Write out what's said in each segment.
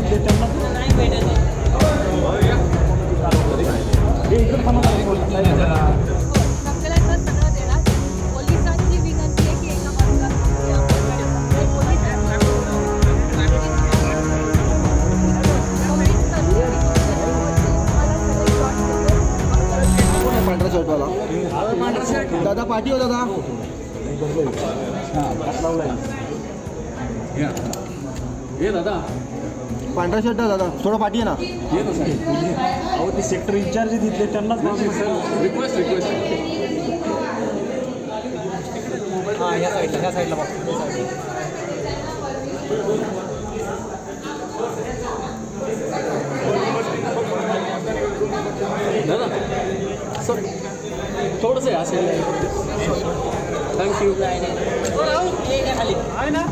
घेतले त्यांना दादा पाठी हो दादा. हे दादा पांढरा शर्ट दादा थोडं पाठी आहे ना ये ना. साहेब अहो ते सेक्टर इंचार्ज आहे तिथले त्यांनाच सर रिक्वेस्ट रिक्वेस्ट हा या साईडला या साईडला बघ दादा सर थोडंसं आहे असेल. थँक्यू आहे ना?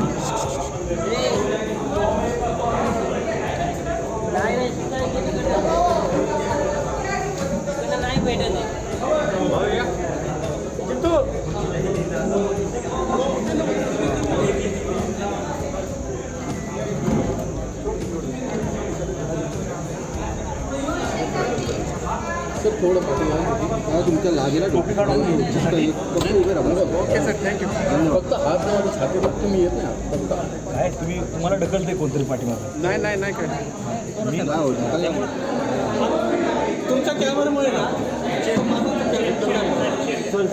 आहे. सर थोडं पाठी या तुमच्या लागेला टोपी काढून उभे राहा ओके सर थँक्यू फक्त हात नाही छाती फक्त येत फक्त तुम्ही तुम्हाला ढकलते कोणतरी पाठीमागे नाही नाही नाही काय मी तुमच्या कॅमेरामुळे ना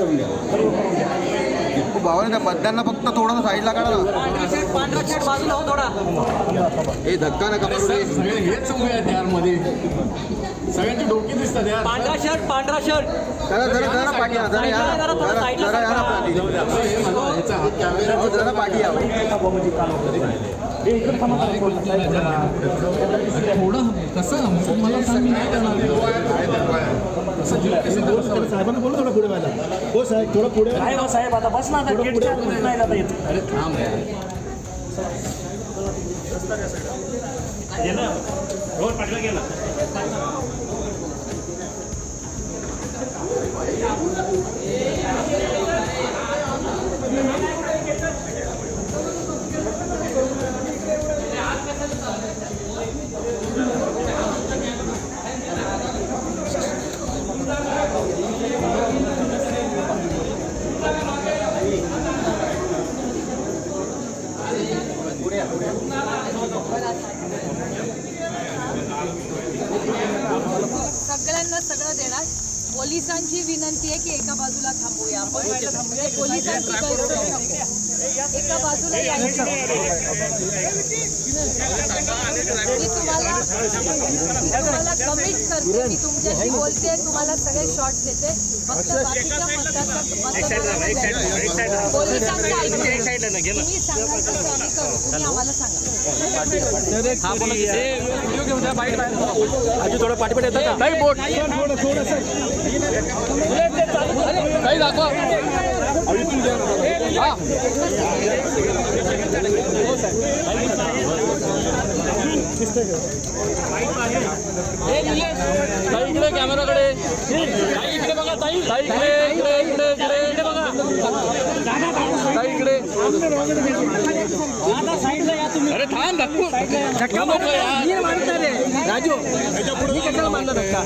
တုံးတယ် भावाने त्या मतदारांना फक्त थोडंसं साईडला काढा ना पांढरा शर्ट पांढरा शर्ट बाजूला हो थोडा धक्का नका. सगळे हेच उभे आहेत यारमध्ये सगळ्यांची डोकी दिसतात यार पांढरा शर्ट पांढरा शर्ट जरा जरा जरा पाठी या जरा या ना. जरा थोडं या. पाठी जरा पाठी या. थोडं कसं मला सांग साहेबांना बोल थोडं पुढे व्हायला हो साहेब थोडं पुढे काय हो साहेब आता बस ना आता गेटच्या आतमध्ये नाही जाता येत. अरे थांब यार. सगळ्यांना सगळं देणार. पोलिसांची विनंती आहे की एका बाजूला थांबूया. आपण पोलिसांची एका बाजूला यायचं मी तुम्हाला मी तुम्हाला कमिट करते मी तुमच्याशी बोलते तुम्हाला सगळे शॉट देते फक्त बाकीच्या मतदारांना पोलिसांचं ऐकून तुम्ही सांगाल तसं आम्ही करू. तुम्ही आम्हाला सांगा. थोडं पाठीपाठ येतं का? नाही बोट. काही दाखवा. हा इकडे कॅमेराकडे इकडे बघा ताई इकडे इकडे इकडे इकडे इकडे बघा ताई इकडे अरे थांब धक्कू धक्का मारता रे राजू मी कशाला मारला धक्का